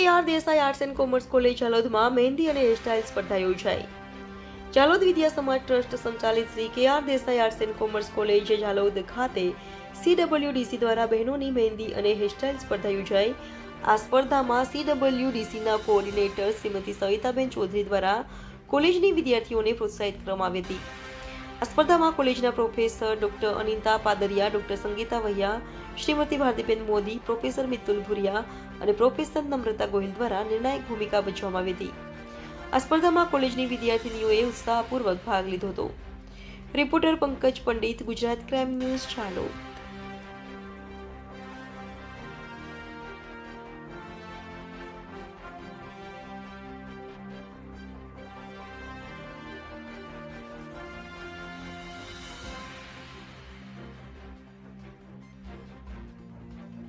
K Desai arts and commerce college ચાલોદમાં મહેંદી અને hairstyle સ્પર્ધા યોજાઈ. ચાલોદ વિદ્યા સમાજ ટ્રસ્ટ સંચાલિત Shri K Desai arts and commerce college Jhalod ખાતે સીડબલ્યુડીસી દ્વારા બહેનોની મહેંદી અને હેરસ્ટાઇલ સ્પર્ધા યોજાઈ. આ સ્પર્ધામાં સીડબલ્યુડીસીના કોઓર્ડિનેટર શ્રીમતી સવિતાબેન ચૌધરી દ્વારા કોલેજની વિદ્યાર્થીઓને પ્રોત્સાહિત કરવામાં આવી હતી. આ સ્પર્ધામાં કોલેજના professor doctor Anita Padariya, doctor Sangita Vaiya, Shrimati Bhartiben Modi, professor Mitul Bhuriya અને પ્રોફેસર નમ્રતા ગોહિલ દ્વારા નિર્ણાયક ભૂમિકા ભજવવામાં આવી હતી. આ સ્પર્ધામાં કોલેજની વિદ્યાર્થીનીઓએ ઉત્સાહપૂર્વક ભાગ લીધો હતો. Reporter Pankaj Pandit, Gujarat crime news ચાલો